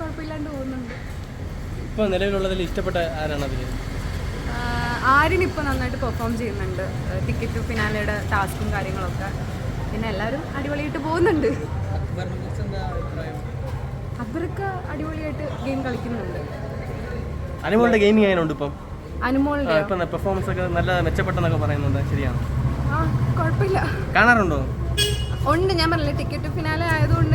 കുഴപ്പമില്ലാണ്ട് പോകുന്നുണ്ട്. ഇപ്പോൾ നിലവിലുള്ളതിൽ ഇഷ്ടപ്പെട്ട ആരാണ് അതിൽ ആര്യൻ ഇപ്പോൾ നന്നായിട്ട് പെർഫോം ചെയ്യുന്നുണ്ട്. ടിക്കറ്റ് ഫിനാലയുടെ ടാസ്കും കാര്യങ്ങളൊക്കെ. പിന്നെ എല്ലാവരും അടിപൊളിയായിട്ട് പോകുന്നുണ്ട്. അവരൊക്കെ അടിപൊളിയായിട്ട് ഗെയിം കളിക്കുന്നുണ്ട്. അനുമോളുടെ ഗെയിമിംഗ് ആയതുകൊണ്ട് ഇപ്പം? അനുമോളുടെ ഇപ്പം പെർഫോമൻസ് ഒക്കെ നല്ല മെച്ചപ്പെട്ടെന്നൊക്കെ പറയുന്നുണ്ട്. ശരിയാണ്? ആ കുഴപ്പമില്ല. കാണാറുണ്ടോ? ഉണ്ട് ഞാൻ പറഞ്ഞില്ല ടിക്കറ്റ് ഫിനാലെ ആയതുകൊണ്ട്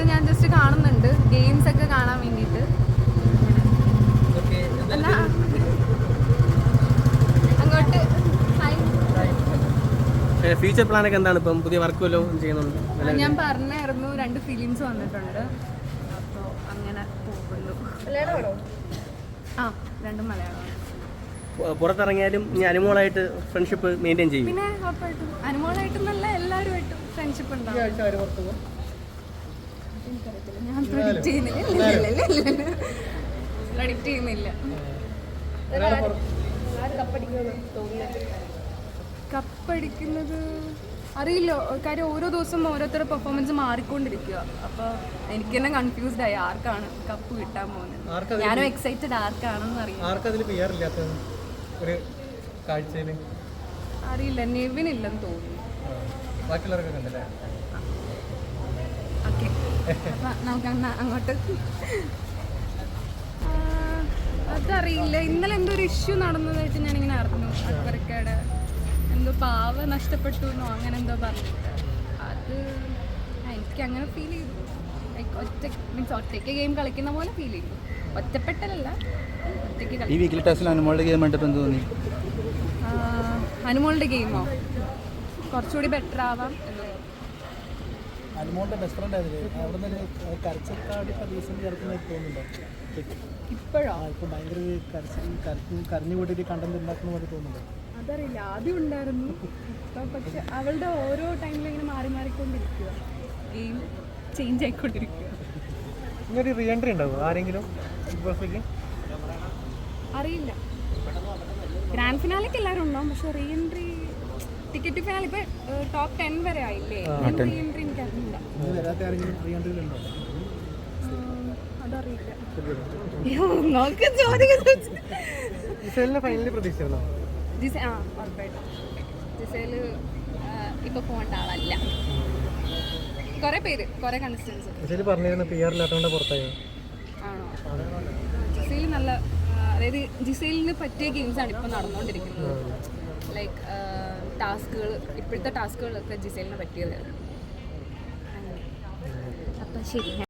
ഫ്യൂച്ചർ പ്ലാൻ ഒക്കെ എന്താണ് ഇപ്പം? പുതിയ വർക്ക് വല്ലതും ചെയ്യുന്നുണ്ട്? ഞാൻ പറഞ്ഞായിരുന്നു രണ്ട് ഫിലിംസ് വന്നിട്ടുണ്ട്. അപ്പോൾ അങ്ങനെ പോകുന്നു. ആ രണ്ടും മലയാളമാണ്. പുറത്തിറങ്ങിയാലും ഇനി അനുമോളായിട്ട് ഫ്രണ്ട്ഷിപ്പ് മെയിന്റെയിൻ ചെയ്യും. പിന്നെ ഉറപ്പായിട്ടും. അനുമോളായിട്ടും നല്ല എല്ലാവരുമായിട്ടും ഫ്രണ്ട്ഷിപ്പ് ഉണ്ടാവും. ഞാൻ പ്രഡിക്റ്റ് ചെയ്യുന്നില്ല. പ്രഡിക്റ്റ് ചെയ്യുന്നില്ല. കപ്പടിക്കുന്നത് അറിയില്ല. കാര്യം ഓരോ ദിവസം ഓരോരുത്തരുടെ പെർഫോമൻസ് മാറിക്കൊണ്ടിരിക്കുക അപ്പോൾ എനിക്ക് തന്നെ കൺഫ്യൂസ്ഡ് ആയി. ആർക്കാണ് കപ്പ് കിട്ടാൻ പോകുന്നത്? ഞാനും എക്സൈറ്റഡ് ആർക്കാണെന്ന് അറിയാം അറിയില്ല. നെവിനില്ലെന്ന് തോന്നുന്നു. ഓക്കെ നമുക്ക് അങ്ങോട്ട്. അതറിയില്ല. ഇന്നലെ എന്തോ ഒരു ഇഷ്യൂ നടന്നതായിട്ട് ഞാനിങ്ങനെ പാവ നഷ്ടപ്പെട്ടു എന്നോ അങ്ങനെ എന്തോ പറഞ്ഞിട്ട്. അത് എനിക്ക് അങ്ങനെ ഫീൽ ചെയ്തു. ലൈക്ക് ഒറ്റ മീൻസ് ഒറ്റയ്ക്ക് ഗെയിം കളിക്കുന്ന പോലെ ഫീൽ ചെയ്തു. ഒറ്റപ്പെട്ടലല്ല ഒറ്റയ്ക്ക് ഈ വീക്കിലി അനുമോളുടെ ഗെയിം കണ്ടപ്പോൾ എന്ത് തോന്നി? അനുമോളുടെ ഗെയിമോ കുറച്ചുകൂടി ബെറ്റർ ആവാം എന്ന് തോന്നുന്നു. അനുമോളുടെ ബെസ്റ്റ് ഫ്രണ്ട് അതിൽ അവിടെ നിന്ന് ഒരു കരച്ചക്കാട് റീസെന്റ് ചേർക്കുന്നതായിട്ട് തോന്നുന്നുണ്ടോ? ഇപ്പോഴോ? ഇപ്പൊ ഭയങ്കര ഒരു കരച്ചിൽ കരഞ്ഞു കരഞ്ഞു കൂട്ടിയിട്ട് കണ്ടന്റ് ഉണ്ടാക്കുന്ന പോലെ തോന്നുന്നുണ്ടോ? അതറിയില്ല ആദ്യം ഉണ്ടായിരുന്നു. ഇപ്പം പക്ഷെ അവളുടെ ഓരോ ടൈമിലും ഇങ്ങനെ മാറി മാറിക്കൊണ്ടിരിക്കുക ഗെയിം ചേഞ്ച് ആയിക്കൊണ്ടിരിക്കുക ഇങ്ങനൊരു റീ എൻട്രി ഉണ്ടാവും ആരെങ്കിലും ബിഗ് ബോസിലേക്ക് അറിയില്ല. ഗ്രാൻഡ് ഫിനാലേക്ക് എല്ലാവരും ഉണ്ടാവും പക്ഷെ റീ എൻട്രി ടിക്കറ്റ് ഫിനാലിപ്പോൾ ഇപ്പൊ ടോപ്പ് ടെൻ വരെ ആയില്ലേ? റീ എൻട്രി ആരെങ്കിലും നോക്ക് ഫൈനലി ജിസ ആ ഉറപ്പായിട്ടും. ജിസേൽ ഇപ്പൊ പോകേണ്ട ആളല്ല. കുറെ പേര് കുറെ കൺസിസ്റ്റൻസ് ഇസൽ പറഞ്ഞിരുന്നു പി ആർ ഇല്ലാത്തതുകൊണ്ട് പുറത്തായി? ആണോ? നല്ല അതായത് ജിസയിലിന് പറ്റിയ ഗെയിംസാണ് ഇപ്പോൾ നടന്നുകൊണ്ടിരിക്കുന്നത് ലൈക്ക് ടാസ്കുകൾ ഇപ്പോഴത്തെ ടാസ്കുകളൊക്കെ ജിസയിലിന് പറ്റിയതായിരുന്നു 楽しいね。